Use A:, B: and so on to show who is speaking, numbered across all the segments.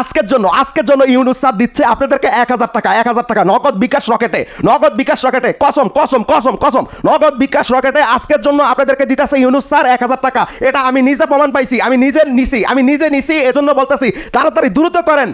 A: আজকের জন্য আজকের জন্য ইউনুস স্যার দিচ্ছে আপনাদেরকে এক হাজার টাকা, এক হাজার টাকা। নগদ বিকাশ রকেটে, নগদ বিকাশ রকেটে। কসম কসম কসম কসম। নগদ বিকাশ রকেটে আজকের জন্য আপনাদেরকে দিতেছে ইউনুস স্যার এক হাজার টাকা। এটা আমি নিজে প্রমাণ পাইছি, আমি নিজে নিছি, আমি নিজে নিছি, এজন্য বলতেছি, তাড়াতাড়ি দ্রুত করেন।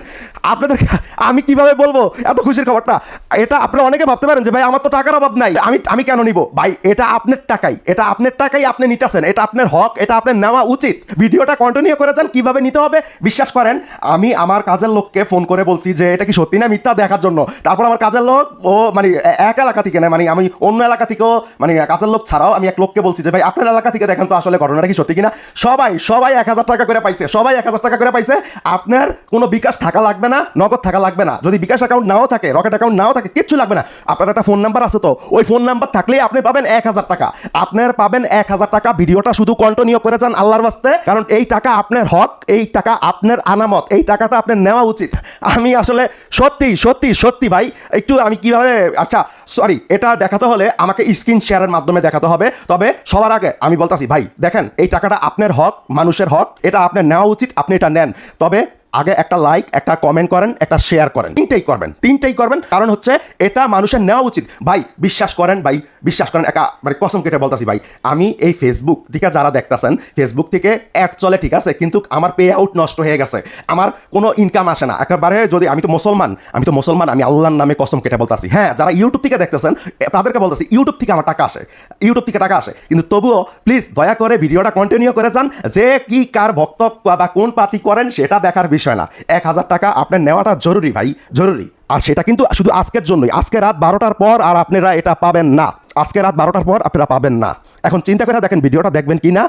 A: আপনাদেরকে আমি কীভাবে বলব? এত খুশির খবরটা। এটা আপনারা অনেকে ভাবতে পারেন যে, ভাই, আমার তো টাকার অভাব নাই। আমি আমি কেন নিব? ভাই, এটা আপনার টাকাই, এটা আপনার টাকাই আপনি নিতেছেন। এটা আপনার হক, এটা আপনার নেওয়া উচিত। ভিডিওটা কন্টিনিউ করে যান, কীভাবে নিতে হবে? বিশ্বাস করেন, আমি, আমার কাজের লোককে ফোন করে বলছি যে, এটা কি সত্যি না মিথ্যা দেখার জন্য? তারপর আমার কাজের লোক, ও মানে এক এলাকা থেকে না মানে আমি অন্য এলাকা থেকেও মানে কাজের লোক ছাড়াও আমি এক লোককে বলছি যে, ভাই, আপনার এলাকা থেকে দেখেন তো আসলে ঘটনাটা কি সত্যি কিনা? সবাই সবাই এক হাজার টাকা করে পাইছে, সবাই এক হাজার টাকা করে পাইছে। আপনার কোনো বিকাশ থাকা লাগবে না, নগদ থাকা লাগবে না। যদি বিকাশ অ্যাকাউন্ট নাও থাকে, রকেট অ্যাকাউন্ট নাও থাকে, কিচ্ছু লাগবে না। আপনার একটা ফোন নাম্বার আছে তো, ওই ফোন নাম্বার থাকলেই আপনি পাবেন এক হাজার টাকা। আপনার পাবেন এক হাজার টাকা, ভিডিওটা শুধু কন্টিনিউ করে যান আল্লাহর বাস্তে কারণ এই টাকা আপনার হক, এই টাকা আপনার আনামত, এই টাকাটা আপনার নেওয়া উচিত। আমি আসলে সত্যি সত্যি সত্যি ভাই, একটু আমি কীভাবে আচ্ছা সরি এটা দেখাতে হলে আমাকে স্ক্রিন শেয়ারের মাধ্যমে দেখাতে হবে। তবে সবার আগে আমি বলতাছি, ভাই, দেখেন, এই টাকাটা আপনার হক, মানুষের হক, এটা আপনার নেওয়া উচিত, আপনি এটা নেন। তবে আগে একটা লাইক একটা কমেন্ট করেন, একটা শেয়ার করেন। তিনটেই করবেন তিনটেই করবেন। কারণ হচ্ছে এটা মানুষের নেওয়া উচিত। ভাই, বিশ্বাস করেন, ভাই, বিশ্বাস করেন, একা মানে কসম কেটে বলতেছি, ভাই, আমি এই ফেসবুক থেকে যারা দেখতেছেন ফেসবুক থেকে অ্যাড চলে, ঠিক আছে, কিন্তু আমার পে আউট নষ্ট হয়ে গেছে। আমার কোনো ইনকাম আসে না। একেবারে যদি আমি তো মুসলমান, আমি তো মুসলমান, আমি আল্লাহর নামে কসম কেটে বলতাছি। হ্যাঁ যারা ইউটিউব থেকে দেখতেছেন তাদেরকে বলতেছি ইউটিউব থেকে আমার টাকা আসে। ইউটিউব থেকে টাকা আসে। কিন্তু তবুও প্লিজ দয়া করে ভিডিওটা কন্টিনিউ করে যান। যে কি কার ভক্ত বা কোন পার্টি করেন, সেটা দেখার বিষয় না। এক হাজার টাকা আপনার নেওয়াটা জরুরি ভাই, জরুরি। আর সেটা কিন্তু শুধু আজকের জন্যই। আজকে রাত বারোটার পর আর আপনারা এটা পাবেন না। আজকে রাত বারোটার পর আপনারা পাবেন না। এখন চিন্তা করে দেখেন ভিডিওটা দেখবেন কি না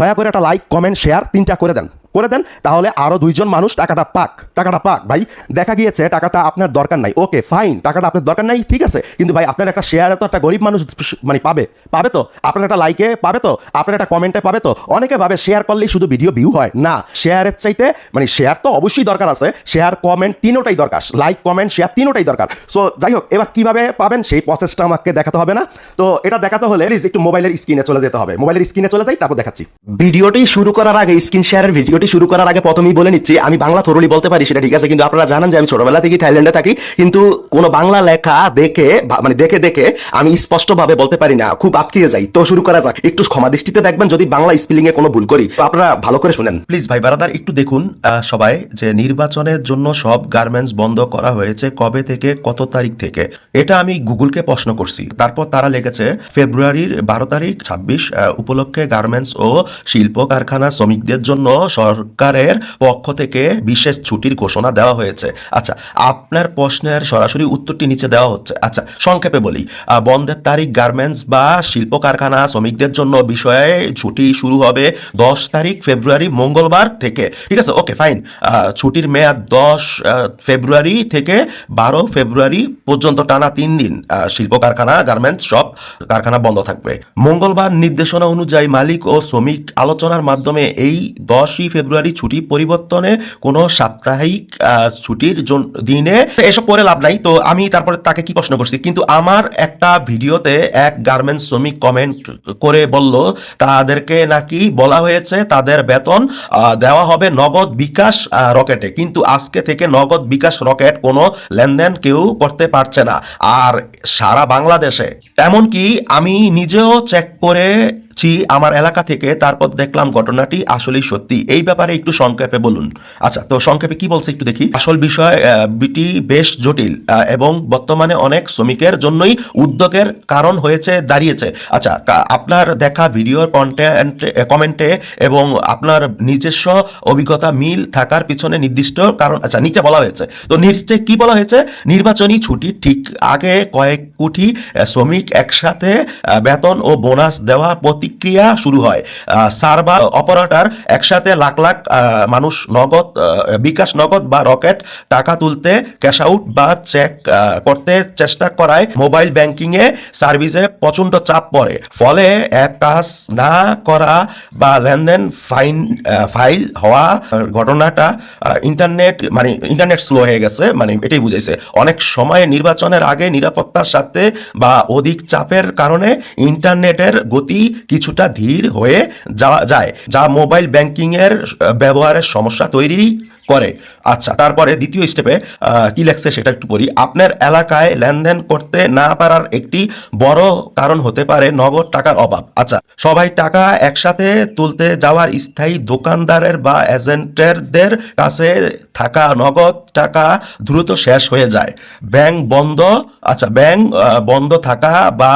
A: দয়া করে একটা লাইক কমেন্ট শেয়ার তিনটা করে দেন। করে দেন, তাহলে আরও দুইজন মানুষ টাকাটা পাক টাকাটা পাক। ভাই, দেখা গিয়েছে টাকাটা আপনার দরকার নাই। ওকে ফাইন টাকাটা আপনার দরকার নাই, ঠিক আছে। কিন্তু ভাই, আপনার একটা শেয়ারে তো একটা গরিব মানুষ মানে পাবে পাবে তো? আপনার একটা লাইকে পাবে তো? আপনার একটা কমেন্টে পাবে তো? অনেকে ভাবে শেয়ার করলেই শুধু ভিডিও ভিউ হয়। না শেয়ারের চাইতে মানে শেয়ার তো অবশ্যই দরকার আছে। শেয়ার কমেন্ট তিনোটাই দরকার। লাইক কমেন্ট শেয়ার তিনোটাই দরকার। সো যাই হোক, এবার কীভাবে পাবেন সেই প্রসেসটা আমাকে দেখাতে হবে না। তো, এটা দেখাতে হলে একটু মোবাইলের স্ক্রিনে চলে যেতে হবে। মোবাইলের স্ক্রিনে চলে যাই, তারপর দেখাচ্ছি। ভিডিওটি শুরু করার আগে স্ক্রিন শেয়ারের ভিডিওটি শুরু করার আগে প্রথমেই বলে নিচ্ছি, আমি বাংলা থরলি বলতে পারি, সেটা ঠিক আছে, কিন্তু আপনারা জানেন যে আমি ছোটবেলা থেকেই থাইল্যান্ডে থাকি, কিন্তু কোনো বাংলা লেখা দেখে মানে দেখে দেখে আমি স্পষ্টভাবে বলতে পারি না, খুব আটকিয়ে যাই। তো শুরু করা যাক, একটু ক্ষমা দৃষ্টিতে দেখবেন, যদি বাংলা স্পেলিং এ কোনো ভুল করি আপনারা ভালো করে শুনেন।
B: প্লিজ ভাই বারাদার, একটু দেখুন সবাই, যে নির্বাচনের জন্য সব গার্মেন্টস বন্ধ করা হয়েছে কবে থেকে, কত তারিখ থেকে? এটা আমি গুগলকে প্রশ্ন করছি। তারপর তারা লিখেছে, ফেব্রুয়ারির বারো তারিখ, ছাব্বিশ উপলক্ষে গার্মেন্টস ও শিল্প কারখানা শ্রমিকদের জন্য সরকারের পক্ষ থেকে বিশেষ ছুটির ঘোষণা দেওয়া হয়েছে। আচ্ছা আপনার প্রশ্নের সরাসরি উত্তরটি নিচে দেওয়া হচ্ছে। আচ্ছা সংক্ষেপে বলি বন্ধের তারিখ গার্মেন্টস বা শিল্প কারখানা শ্রমিকদের জন্য বিষয়ে ছুটি শুরু হবে দশ তারিখ ফেব্রুয়ারি, মঙ্গলবার থেকে। ঠিক আছে? ওকে ফাইন ছুটির মেয়াদ দশ ফেব্রুয়ারি থেকে বারো ফেব্রুয়ারি পর্যন্ত টানা তিন দিন শিল্প কারখানা গার্মেন্টস সব কারখানা বন্ধ থাকবে। মঙ্গলবার নির্দেশনা অনুযায়ী মালিক ও শ্রমিক আলোচনার মাধ্যমে এই দশই ফেব্রুয়ারি ছুটি পরিবর্তনে কোনো সাপ্তাহিক ছুটির দিনে এসব পরে লাভ নাই। তো আমি তারপরে তাকে কি প্রশ্ন করছি? কিন্তু আমার একটা ভিডিওতে এক গার্মেন্টস শ্রমিক কমেন্ট করে বলল, তাদেরকে নাকি বলা হয়েছে তাদের বেতন দেওয়া হবে নগদ বিকাশ রকেটে। কিন্তু আজকে থেকে নগদ বিকাশ রকেট কোনো লেনদেন কেউ করতে পারছে না। আর সারা বাংলাদেশে। এমনকি আমি নিজেও চেক করেছি আমার এলাকা থেকে তারপর দেখলাম ঘটনাটি আসলেই সত্যি। এই ব্যাপারে একটু সংক্ষেপে বলুন। আচ্ছা তো সংক্ষেপে কি বলছে একটু দেখি। আসল বিষয় বিটি বেশ জটিল এবং বর্তমানে অনেক শ্রমিকের জন্যই উদ্যোগের কারণ হয়েছে, দাঁড়িয়েছে। আচ্ছা আপনার দেখা ভিডিওর কন্টেন্ট কমেন্টে এবং আপনার নিজস্ব অভিজ্ঞতা মিল থাকার পিছনে নির্দিষ্ট কারণ আচ্ছা নিচে বলা হয়েছে। তো নিচে কি বলা হয়েছে? নির্বাচনী ছুটি ঠিক আগে কয়েক কোটি শ্রমিক একসাথে বেতন ও বোনাস দেওয়া প্রতিক্রিয়া শুরু হয়। সার্ভার, অপারেটর একসাথে লাখ লাখ মানুষ নগদ বিকাশ নগদ বা রকেট টাকা তুলতে ক্যাশ আউট বা চেক করতে চেষ্টা করায়। মোবাইল ব্যাংকিং এ সার্ভিসে প্রচণ্ড চাপ পড়ে। ফলে অ্যাপ কাজ না করা বা লেনদেন ফাইন ফাইল হওয়া ঘটনাটা ইন্টারনেট মানে ইন্টারনেট স্লো হয়ে গেছে মানে এটাই বুঝাইছে। অনেক সময় নির্বাচনের আগে নিরাপত্তার সাথে বা অধিক চাপের কারণে ইন্টারনেটের গতি কিছুটা ধীর হয়ে যাওয়া যায়, যা মোবাইল ব্যাংকিং এর ব্যবহারের সমস্যা তৈরি
A: করে। আচ্ছা তারপরে দ্বিতীয় স্টেপে কি লেখছে সেটা একটু পড়ি। আপনার এলাকায় লেনদেন করতে না পারার একটি বড় কারণ হতে পারে নগদ টাকার অভাব। আচ্ছা সবাই টাকা একসাথে তুলতে যাওয়ার স্থায়ী দোকানদারের বা এজেন্টেরদের কাছে থাকা নগদ টাকা দ্রুত শেষ হয়ে যায়। ব্যাংক বন্ধ আচ্ছা ব্যাংক বন্ধ থাকা বা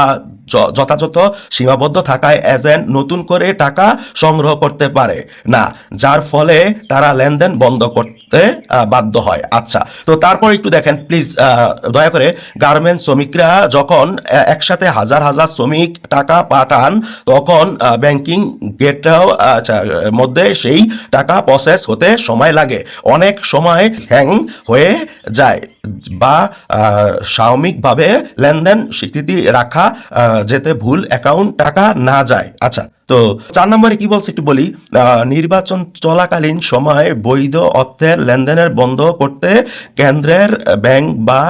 A: যথাযথ সীমাবদ্ধ থাকায় এজেন্ট নতুন করে টাকা সংগ্রহ করতে পারে। না, যার ফলে তারা লেনদেন বন্ধ করতে বাধ্য হয়। আচ্ছা তো তারপর একটু দেখেন প্লিজ দয়া করে গার্মেন্টস শ্রমিকরা যখন একসাথে হাজার হাজার শ্রমিক টাকা পাঠান, তখন ব্যাংকিং গেটটাও আচ্ছা মধ্যে সেই টাকা প্রসেস হতে সময় লাগে। অনেক সময় হ্যাং হয়ে যায়। বা সাময়িকভাবে লেনদেন স্বীকৃতি রাখা যেতে ভুল অ্যাকাউন্ট টাকা না যায়। আচ্ছা তো চার নম্বরে কি বলছে একটু বলি। নির্বাচন চলাকালীন সময় বৈধ অর্থের লেনদেনের বন্ধ করতে কেন্দ্রের ব্যাংক বা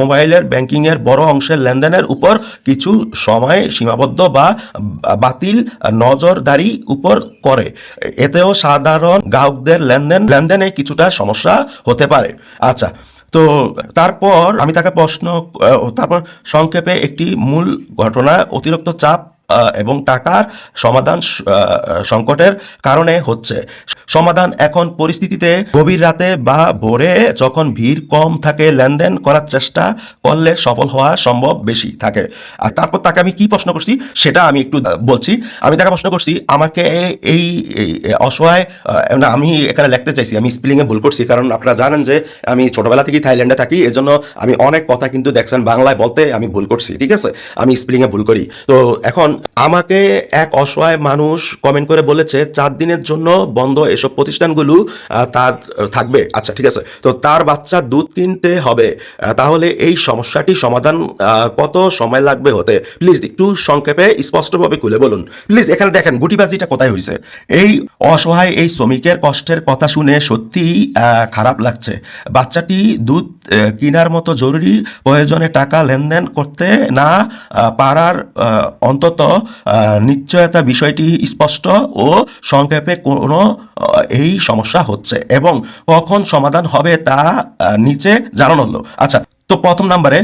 A: মোবাইলের ব্যাংকিং এর বড় অংশের লেনদেনের উপর কিছু সময় সীমাবদ্ধ বা বাতিল নজরদারি উপর করে। এতেও সাধারণ গ্রাহকদের লেনদেন, লেনদেনে কিছুটা সমস্যা হতে পারে। আচ্ছা তো তারপর আমি তাকে প্রশ্ন তারপর সংক্ষেপে একটি মূল ঘটনা অতিরিক্ত চাপ এবং টাকার সমাধান সংকটের কারণে হচ্ছে। সমাধান এখন পরিস্থিতিতে গভীর রাতে বা ভোরে যখন ভিড় কম থাকে, লেনদেন করার চেষ্টা করলে সফল হওয়া সম্ভব বেশি থাকে। আর তারপর তাকে আমি কি প্রশ্ন করছি, সেটা আমি একটু বলছি। আমি তাকে প্রশ্ন করছি, আমাকে এই এই অসহায় না, আমি এখানে লিখতে চাইছি, আমি স্পেলিংয়ে ভুল করছি, কারণ আপনারা জানেন যে আমি ছোটবেলা থেকেই থাইল্যান্ডে থাকি, এজন্য আমি অনেক কথা কিন্তু দেখছেন বাংলায় বলতে আমি ভুল করছি, ঠিক আছে? আমি স্পেলিংয়ে ভুল করি। তো এখন আমাকে এক অসহায় মানুষ কমেন্ট করে বলেছে, চার দিনের জন্য বন্ধ এসব প্রতিষ্ঠানগুলো তার থাকবে। আচ্ছা ঠিক আছে। তো তার বাচ্চা দুধ কিনতে হবে। তাহলে এই সমস্যাটি সমাধান কত সময় লাগবে হতে? প্লিজ একটু সংক্ষেপে স্পষ্টভাবে খুলে বলুন। প্লিজ এখানে দেখেন, গুটিবাজিটা কোথায় হয়েছে? এই অসহায় এই শ্রমিকের কষ্টের কথা শুনে সত্যিই খারাপ লাগছে। বাচ্চাটি দুধ কেনার মতো জরুরি প্রয়োজনে টাকা লেনদেন করতে না পারার অন্তত নিশ্চয়তা বিষয়টি স্পষ্ট ও সংক্ষেপে কোনো এই সমস্যা হচ্ছে এবং কখন সমাধান হবে তা নিচে জানানো হলো। আচ্ছা তো প্রথম নম্বরে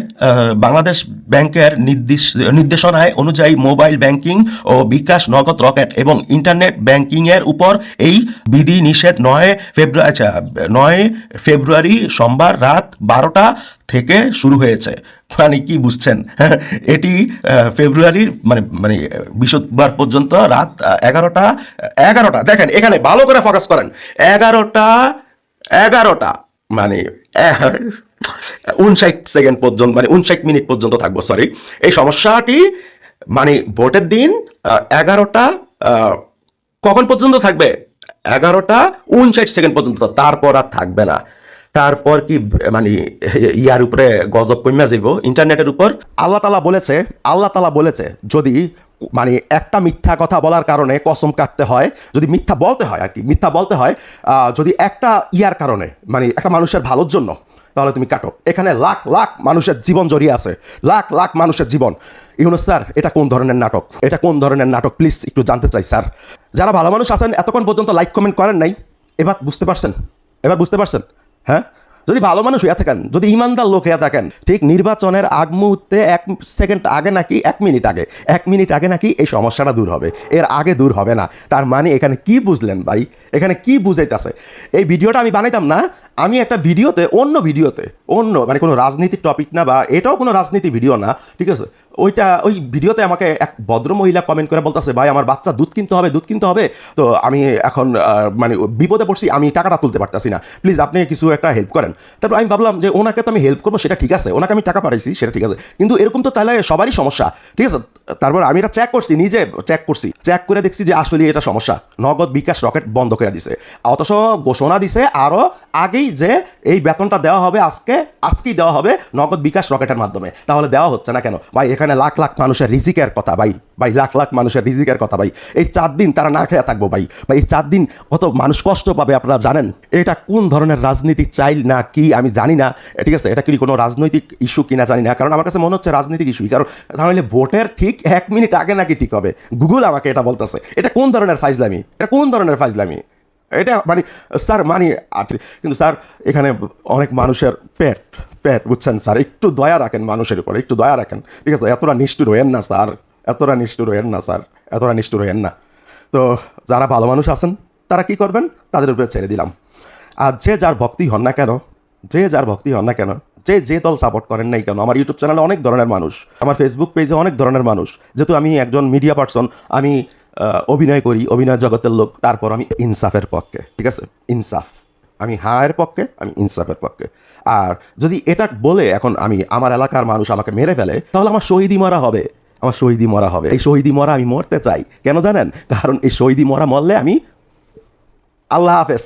A: বাংলাদেশ ব্যাংকের নির্দেশ, নির্দেশনায় অনুযায়ী মোবাইল ব্যাংকিং ও বিকাশ নগদ রকেট এবং ইন্টারনেট ব্যাংকিং এর উপর এই বিধি নিষেধ নয় ফেব্রুয়ারি আচ্ছা নয় ফেব্রুয়ারি সোমবার রাত বারোটা থেকে শুরু হয়েছে। মানে কি বুঝছেন? এটি ফেব্রুয়ারির মানে মানে বৃহস্পতিবার পর্যন্ত রাত এগারোটা এগারোটা, দেখেন, এখানে ভালো করে ফোকাস করেন। এগারোটা এগারোটা মানে উনষাট সেকেন্ড পর্যন্ত মানে উনষাট মিনিট পর্যন্ত থাকব সরি এই সমস্যাটি মানে ভোটের দিন এগারোটা কখন পর্যন্ত থাকবে? এগারোটা উনষাট সেকেন্ড পর্যন্ত, তারপর আর থাকবে না। তারপর কি মানে ইয়ার উপরে গজব কমিয়া যাব ইন্টারনেটের উপর?
C: আল্লাহ তালা বলেছে, আল্লাহ তালা বলেছে, যদি মানে একটা মিথ্যা কথা বলার কারণে কসম কাটতে হয়, যদি মিথ্যা বলতে হয় আর কি, মিথ্যা বলতে হয় যদি একটা ইয়ার কারণে মানে একটা মানুষের ভালোর জন্য তাহলে তুমি কাটো। এখানে লাখ লাখ মানুষের জীবন জড়িয়ে আছে। লাখ লাখ মানুষের জীবন। ইউনুস স্যার, এটা কোন ধরনের নাটক? এটা কোন ধরনের নাটক? প্লিজ একটু জানতে চাই, স্যার। যারা ভালো মানুষ আছেন, এতক্ষণ পর্যন্ত লাইক, কমেন্ট করেন নাই। এবার বুঝতে পারছেন? এবার বুঝতে পারছেন? হ্যাঁ? যদি ভালো মানুষ হইয়া থাকেন, যদি ইমানদার লোক হইয়া থাকেন, ঠিক নির্বাচনের আগ মুহূর্তে এক সেকেন্ড আগে নাকি, এক মিনিট আগে, এক মিনিট আগে নাকি এই সমস্যাটা দূর হবে। এর আগে দূর হবে না। তার মানে এখানে কি বুঝলেন ভাই? এখানে কি বুঝাইতেছে? এই ভিডিওটা আমি বানাইতাম না, আমি একটা ভিডিওতে, অন্য ভিডিওতে, অন্য মানে কোনো রাজনীতির টপিক না বা এটাও কোনো রাজনীতি ভিডিও না, ঠিক আছে? ওইটা, ওই ভিডিওতে আমাকে এক ভদ্র মহিলা কমেন্ট করে বলতেছে, ভাই, আমার বাচ্চা দুধ কিনতে হবে, দুধ কিনতে হবে। তো আমি এখন মানে বিপদে পড়ছি, আমি টাকাটা তুলতে পারতাছি না। প্লিজ আপনি কিছু একটা হেল্প করেন। তারপর আমি ভাবলাম যে ওনাকে তো আমি হেল্প করব, সেটা ঠিক আছে। ওনাকে আমি টাকা পাঠাইছি, সেটা ঠিক আছে। কিন্তু এরকম তো তাহলে সবারই সমস্যা, ঠিক আছে? তারপর আমি এটা চেক করছি, নিজে চেক করছি। চেক করে দেখছি যে আসলে এটা সমস্যা। নগদ বিকাশ রকেট বন্ধ করে দিছে। অথচ ঘোষণা দিছে আরও আগেই যে এই বেতনটা দেওয়া হবে আজকে, আজকেই দেওয়া হবে নগদ বিকাশ রকেটের মাধ্যমে। তাহলে দেওয়া হচ্ছে না কেন? ভাই, এখানে লাখ লাখ মানুষের রিজিকের কথা ভাই। ভাই, লাখ লাখ মানুষের রিজিকের কথা ভাই। এই চার দিন তারা না খেয়ে থাকব ভাই। ভাই, এই চার দিন কত মানুষ কষ্ট পাবে আপনারা জানেন? এটা কোন ধরনের রাজনীতি চাইল না কি আমি জানি না। ঠিক আছে, এটা কি কোনো রাজনৈতিক ইস্যু কিনা জানি না। কারণ আমার কাছে মনে হচ্ছে রাজনৈতিক ইস্যুই কারণ তাহলে ভোটের ঠিক এক মিনিট আগে নাকি ঠিক হবে? গুগল আমাকে এটা বলতেছে। এটা কোন ধরনের ফাইজলামি? এটা কোন ধরনের ফাইজলামি?
A: এটা মানে স্যার মানে আর- কিন্তু স্যার, এখানে অনেক মানুষের পেট পেট, বুঝছেন স্যার? একটু দয়া রাখেন মানুষের উপরে, একটু দয়া রাখেন। ঠিক আছে, এতটা নিষ্ঠুর হয়েন না স্যার। এতটা নিষ্ঠুর হয়েন না স্যার। এতটা নিষ্ঠুর হয়েন না। তো যারা ভালো মানুষ আছেন, তারা কি করবেন? তাদের উপরে ছেড়ে দিলাম। আর যে যার ভক্তি হন না কেন যে যার ভক্তি হন না কেন, যে যে দল সাপোর্ট করেন নাই কেন, আমার ইউটিউব চ্যানেলে অনেক ধরনের মানুষ, আমার ফেসবুক পেজে অনেক ধরনের মানুষ, যেহেতু আমি একজন মিডিয়া পার্সন আমি অভিনয় করি, অভিনয় জগতের লোক, তারপর আমি ইনসাফের পক্ষে, ঠিক আছে? ইনসাফ। আমি হায়ের পক্ষে, আমি ইনসাফের পক্ষে। আর যদি এটা বলে এখন আমি, আমার এলাকার মানুষ আমাকে মেরে ফেলে, তাহলে আমার শহীদি মরা হবে, আমার শহীদি মরা হবে। এই শহীদি মরা আমি মরতে চাই, কেন জানেন? কারণ এই শহীদি মরা মরলে আমি, আল্লাহ হাফেজ।